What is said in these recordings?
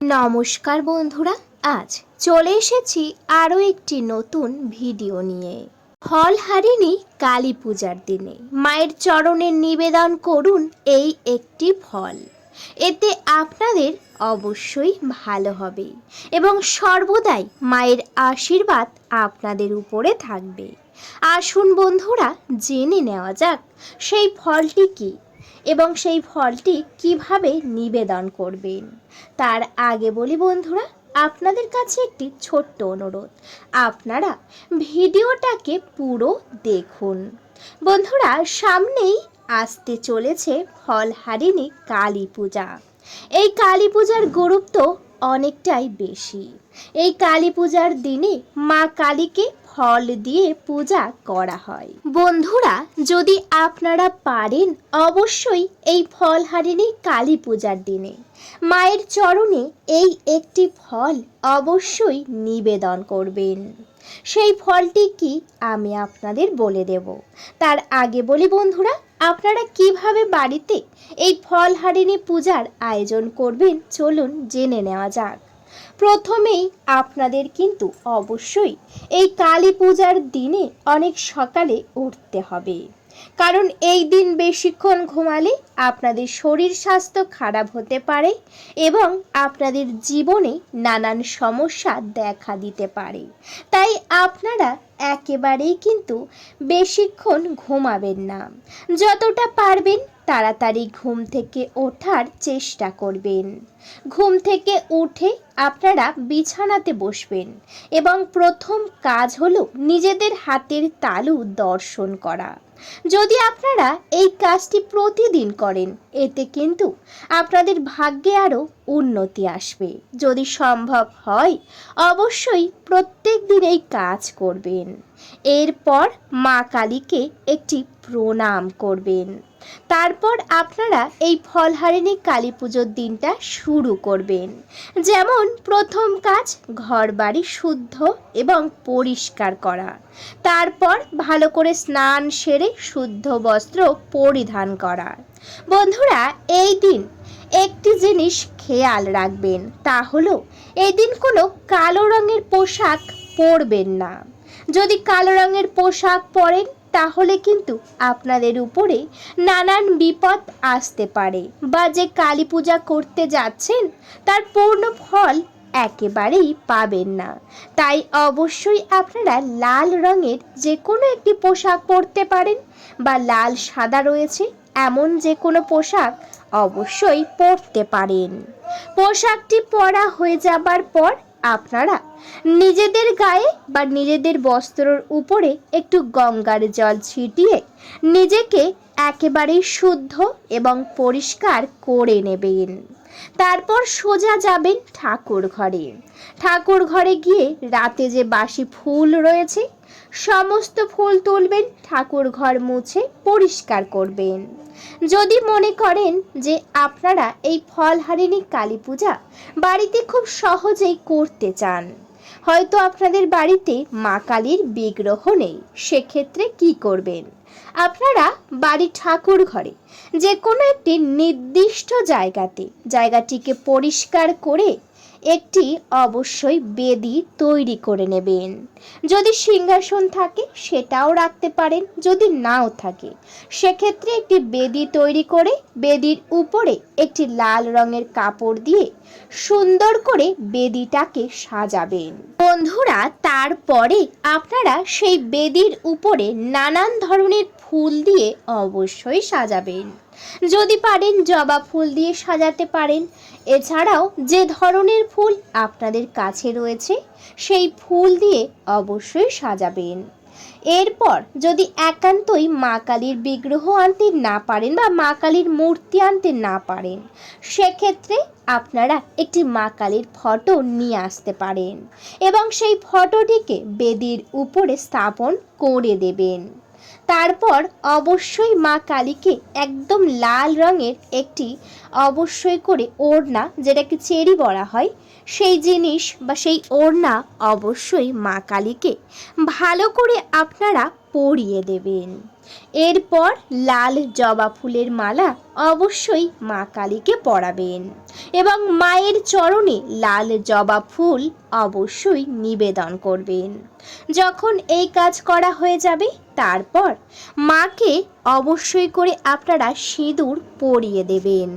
নমস্কার বন্ধুরা, আজ চলে এসেছি আরও একটি নতুন ভিডিও নিয়ে। ফল হারিনি কালী পূজার দিনে মায়ের চরণে নিবেদন করুন এই একটি ফল। এতে আপনাদের অবশ্যই ভালো হবে এবং সর্বদাই মায়ের আশীর্বাদ আপনাদের উপরে থাকবে। আসুন বন্ধুরা, জেনে নেওয়া যাক সেই ফলটি কী। এবং সেই ফলটি কীভাবে নিবেদন করবেন? তার আগে বলি বন্ধুরা, আপনাদের কাছে একটি ছোট্ট অনুরোধ। আপনারা ভিডিওটাকে পুরো দেখুন। বন্ধুরা, সামনেই আসতে চলেছে ফলহারিণী কালী পূজা। এই কালী পূজার গুরুত্ব অনেকটাই বেশি। এই কালী পূজার দিনে মা কালীকে ফল দিয়ে পূজা করা হয়। বন্ধুরা, যদি আপনারা পারেন, অবশ্যই এই ফলহারিণী কালী পূজার দিনে। মায়ের চরণে এই একটি ফল অবশ্যই নিবেদন করবেন। সেই ফলটি কি আমি আপনাদের বলে দেব। তার আগে বলি বন্ধুরা, আপনারা কীভাবে বাড়িতে এই ফল ফলহারিণী পূজার আয়োজন করবেন চলুন জেনে নেওয়া যাক। প্রথমেই আপনাদের কিন্তু অবশ্যই এই কালী পূজার দিনে অনেক সকালে উঠতে হবে। কারণ এই দিন বেশিক্ষণ ঘুমালে আপনাদের শরীর স্বাস্থ্য খারাপ হতে পারে এবং আপনাদের জীবনে নানান সমস্যা দেখা দিতে পারে। তাই আপনারা একেবারেই কিন্তু বেশিক্ষণ ঘুমাবেন না। যতটা পারবেন তাড়াতাড়ি ঘুম থেকে ওঠার চেষ্টা করবেন। ঘুম থেকে উঠে আপনারা বিছানাতে বসবেন এবং প্রথম কাজ হলো নিজেদের হাতের তালু দর্শন করা। যদি আপনারা এই কাজটি প্রতিদিন করেন, এতে কিন্তু আপনাদের ভাগ্যে আরও উন্নতি আসবে। যদি সম্ভব হয়, অবশ্যই প্রত্যেক দিন এই কাজ করবেন। এরপর মা কালীকে একটি প্রণাম করবেন। তারপর আপনারা এই ফলহারিণী কালী পুজোর দিনটা শুরু করবেন। যেমন প্রথম কাজ ঘর বাড়ি শুদ্ধ এবং পরিষ্কার করা। তারপর ভালো করে স্নান সেরে শুদ্ধ বস্ত্র পরিধান করা। বন্ধুরা, এই দিন একটি জিনিস খেয়াল রাখবেন, তা হলো এই দিন কোনো কালো রঙের পোশাক পরবেন না। যদি কালো রঙের পোশাক পরেন তাহলে কিন্তু আপনাদের উপরে নানান বিপদ আসতে পারে। বা যে কালী পূজা করতে যাচ্ছেন, তার পূর্ণ ফল একেবারেই পাবেন না। তাই অবশ্যই আপনারা লাল রঙের যে কোনো একটি পোশাক পরতে পারেন, বা লাল সাদা রয়েছে এমন যে কোনো পোশাক অবশ্যই পরতে পারেন। পোশাকটি পরা হয়ে যাবার পর আপনারা। নিজেদের গায়ে বা নিজেদের বস্ত্রর উপরে একটু গঙ্গার জল ছিটিয়ে নিজেকে একেবারেই শুদ্ধ এবং পরিষ্কার করে নেবেন। তারপর সোজা যাবেন ঠাকুর ঘরে। ঠাকুর ঘরে গিয়ে রাতে যে বাসি ফুল রয়েছে, সমস্ত ফুল তুলবেন, ঠাকুর ঘর মুছে পরিষ্কার করবেন। যদি মনে করেন যে আপনারা এই ফলহারিণী কালী পূজা বাড়িতে খুব সহজেই করতে চান হয়তো আপনাদের বাড়িতে মা কালীর বিগ্রহ নেই, সেক্ষেত্রে কি করবেন? আপনারা বাড়ি ঠাকুর ঘরে যে কোনো একটি নির্দিষ্ট জায়গাতে, জায়গাটিকে পরিষ্কার করে একটি অবশ্যই বেদি তৈরি করে নেবেন। যদি সিংহাসন থাকে, সেটাও রাখতে পারেন, যদি নাও থাকে। সেক্ষেত্রে একটি বেদি তৈরি করে, বেদির উপরে একটি লাল রঙের কাপড় দিয়ে সুন্দর করে বেদিটাকে সাজাবেন। বন্ধুরা, তারপরে আপনারা সেই বেদির উপরে নানান ধরনের ফুল দিয়ে অবশ্যই সাজাবেন। যদি পারেন জবা ফুল দিয়ে সাজাতে পারেন। এছাড়াও যে ধরনের ফুল আপনাদের কাছে রয়েছে, সেই ফুল দিয়ে অবশ্যই সাজাবেন। এরপর যদি একান্তই মা কালীর বিগ্রহ আনতে না পারেন বা মা কালীর মূর্তি আনতে না পারেন, সেক্ষেত্রে আপনারা একটি মা কালীর ফটো নিয়ে আসতে পারেন এবং সেই ফটোটিকে বেদির উপরে স্থাপন করে দেবেন। তারপর অবশ্যই মা কালীকে একদম লাল রঙের একটি অবশ্যই করে ওড়না, যেটাকে চেরি বলা হয়, সেই জিনিস বা সেই ওড়না অবশ্যই মা কালীকে ভালো করে আপনারা পরিয়ে দেবেন। এরপর লাল জবা ফুলের মালা অবশ্যই মা কালীকে পরাবেন এবং মায়ের চরণে লাল জবা ফুল অবশ্যই নিবেদন করবেন। যখন এই কাজ করা হয়ে যাবে তারপর মাকে অবশ্যই করে আপনারা সিঁদুর পরিয়ে দেবেন।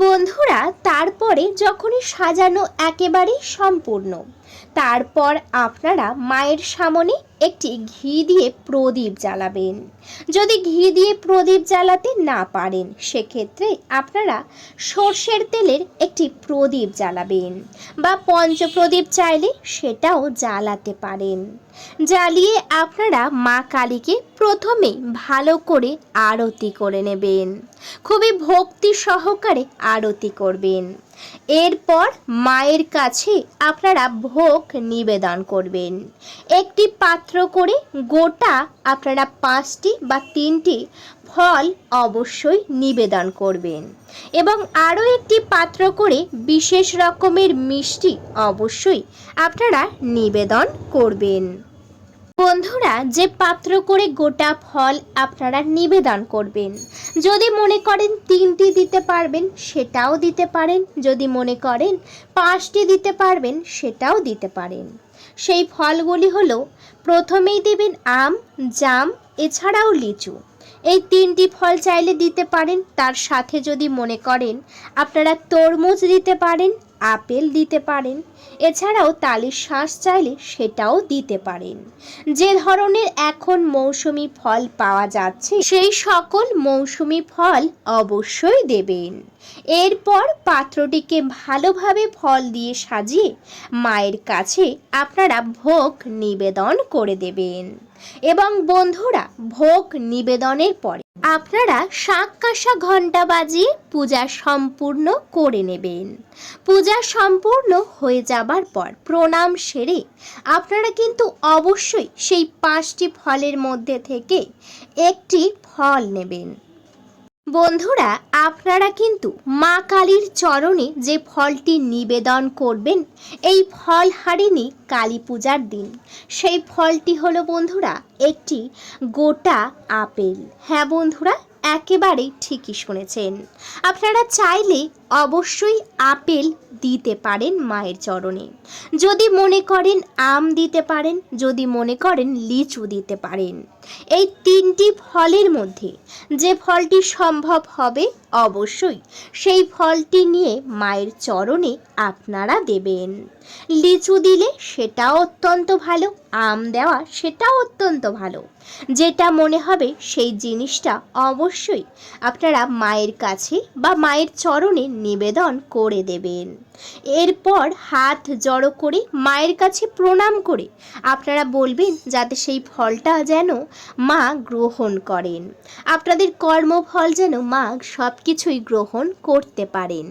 বন্ধুরা, তারপরে যখনই সাজানো একেবারেই সম্পূর্ণ, তারপর আপনারা মায়ের সামনে একটি ঘি দিয়ে প্রদীপ জ্বালাবেন। যদি ঘি দিয়ে প্রদীপ জ্বালাতে না পারেন, সেক্ষেত্রে আপনারা সর্ষের তেলের একটি প্রদীপ জ্বালাবেন বা পঞ্চপ্রদীপ চাইলে সেটাও জ্বালাতে পারেন। জ্বালিয়ে আপনারা মা কালীকে প্রথমে ভালো করে আরতি করে নেবেন। খুবই ভক্তি সহকারে আরতি করবেন। এরপর মায়ের কাছে আপনারা ভোগ নিবেদন করবেন। একটি পাত্র করে গোটা আপনারা পাঁচটি বা তিনটি ফল অবশ্যই নিবেদন করবেন। এবং আরও একটি পাত্র করে বিশেষ রকমের মিষ্টি অবশ্যই আপনারা নিবেদন করবেন। বন্ধুরা, যে পাত্র করে গোটা ফল আপনারা নিবেদন করবেন। যদি মনে করেন তিনটি দিতে পারবেন, সেটাও দিতে পারেন। যদি মনে করেন পাঁচটি দিতে পারবেন, সেটাও দিতে পারেন। সেই ফলগুলি হলো, প্রথমেই দেবেন আম, জাম, এছাড়াও লিচু। এই তিনটি ফল চাইলে দিতে পারেন। তার সাথে যদি মনে করেন আপনারা তরমুজ দিতে পারেন আপেল দিতে পারেন। এছাড়াও তালির শ্বাস চাইলে সেটাও দিতে পারেন। যে ধরনের এখন মৌসুমি ফল পাওয়া যাচ্ছে, সেই সকল মৌসুমি ফল অবশ্যই দেবেন। এরপর পাত্রটিকে ভালোভাবে ফল দিয়ে সাজিয়ে মায়ের কাছে আপনারা ভোগ নিবেদন করে দেবেন। এবং বন্ধুরা, ভোগ নিবেদনের পরে আপনারা শাঁখ কাঁসা ঘণ্টা বাজিয়ে পূজা সম্পূর্ণ করে নেবেন। পূজা সম্পূর্ণ হয়ে যাবার পর প্রণাম সেরে আপনারা কিন্তু অবশ্যই সেই পাঁচটি ফলের মধ্যে থেকে একটি ফল নেবেন। বন্ধুরা, আপনারা কিন্তু মা কালীর চরণে যে ফলটি নিবেদন করবেন, এই ফল হারিনি কালী পূজার দিন। সেই ফলটি হলো বন্ধুরা, একটি গোটা আপেল। হ্যাঁ বন্ধুরা, একেবারেই ঠিকই শুনেছেন। আপনারা চাইলে অবশ্যই আপেল দিতে পারেন মায়ের চরণে। যদি মনে করেন আম দিতে পারেন, যদি মনে করেন লিচু দিতে পারেন। এই তিনটি ফলের মধ্যে যে ফলটি সম্ভব হবে অবশ্যই সেই ফলটি নিয়ে মায়ের চরণে আপনারা দেবেন। লিচু দিলে সেটাও অত্যন্ত ভালো, আম দেওয়া সেটা অত্যন্ত ভালো। যেটা মনে হবে সেই জিনিসটা অবশ্যই আপনারা মায়ের কাছে বা মায়ের চরণে নিবেদন করে দেবেন। এরপর হাত জড়ো করে মায়ের কাছে প্রণাম করে আপনারা বলবেন যাতে সেই ফলটা যেন মা গ্রহণ করেন। আপনাদের কর্মফল যেন মা সব কিছুই গ্রহণ করতে পারেন।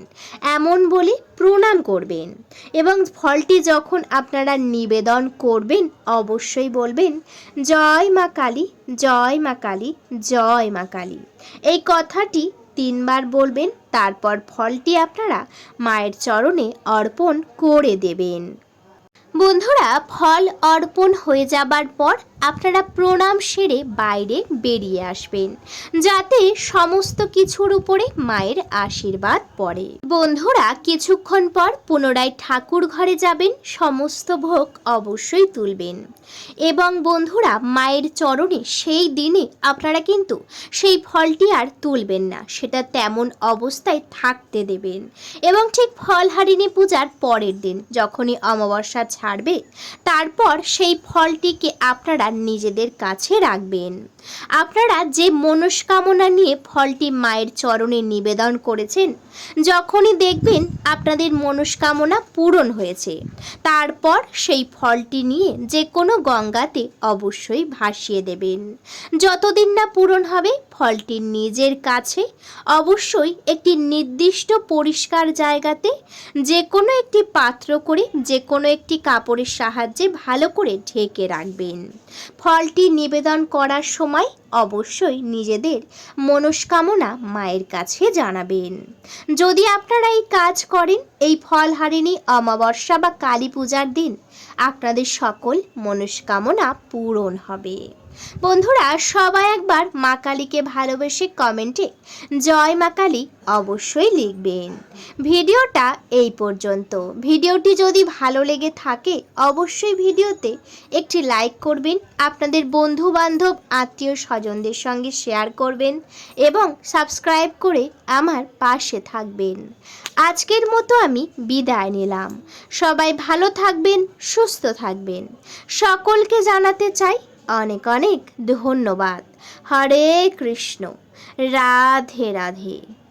এমন বলে প্রণাম করবেন এবং ফলটি যখন আপনারা নিবেদন করবেন অবশ্যই বলবেন, জয় মা কালী, জয় মা কালী, জয় মা কালী। এই কথাটি তিনবার বলবেন, তারপর ফলটি আপনারা মায়ের চরণে অর্পণ করে দেবেন। বন্ধুরা, ফল অর্পণ হয়ে যাবার পর আপনারা প্রণাম সেরে বাইরে বেরিয়ে আসবেন, যাতে সমস্ত কিছুর উপরে মায়ের আশীর্বাদ পড়ে। বন্ধুরা, কিছুক্ষণ পর পুনরায় ঠাকুর ঘরে যাবেন, সমস্ত ভোগ অবশ্যই তুলবেন। এবং বন্ধুরা, মায়ের চরণে সেই দিনে আপনারা কিন্তু সেই ফলটি আর তুলবেন না, সেটা তেমন অবস্থায় থাকতে দেবেন। এবং ঠিক ফল ফলহারিণী পূজার পরের দিন, যখনই অমাবস্যা ছাড়বে, তারপর সেই ফলটিকে আপনারা নিজেদের কাছে রাখবেন। আপনারা যে মনস্কামনা নিয়ে ফলটি মায়ের চরণে নিবেদন করেছেন, যখনই দেখবেন আপনাদের মনস্কামনা পূরণ হয়েছে, তারপর সেই ফলটি নিয়ে যে কোনো গঙ্গাতে অবশ্যই ভাসিয়ে দেবেন। যতদিন না পূরণ হবে, ফলটি নিজের কাছে অবশ্যই একটি নির্দিষ্ট পরিষ্কার জায়গাতে যে কোনো একটি পাত্র করে, যে কোনো একটি কাপড়ের সাহায্যে ভালো করে ঢেকে রাখবেন। ফলটি নিবেদন করার সময় অবশ্যই নিজেদের মনস্কামনা মায়ের কাছে জানাবেন। যদি আপনারা এই কাজ করেন, এই ফল হারিনি অমাবস্যা বা কালী পূজার দিন, আপনাদের সকল মনস্কামনা পূরণ হবে। বন্ধুরা, সবাই একবার মা কালীকে ভালোবেসে কমেন্টে জয় মা কালী অবশ্যই লিখবেন। ভিডিওটা এই পর্যন্ত। ভিডিওটি যদি ভালো লেগে থাকে, অবশ্যই ভিডিওতে একটি লাইক করবেন, আপনাদের বন্ধু বান্ধব আত্মীয় স্বজনদের সঙ্গে শেয়ার করবেন এবং সাবস্ক্রাইব করে আমার পাশে থাকবেন। আজকের মতো আমি বিদায় নিলাম। সবাই ভালো থাকবেন, সুস্থ থাকবেন। সকলকে জানাতে চাই অনেক অনেক ধন্যবাদ। হরে কৃষ্ণ। রাধে রাধে।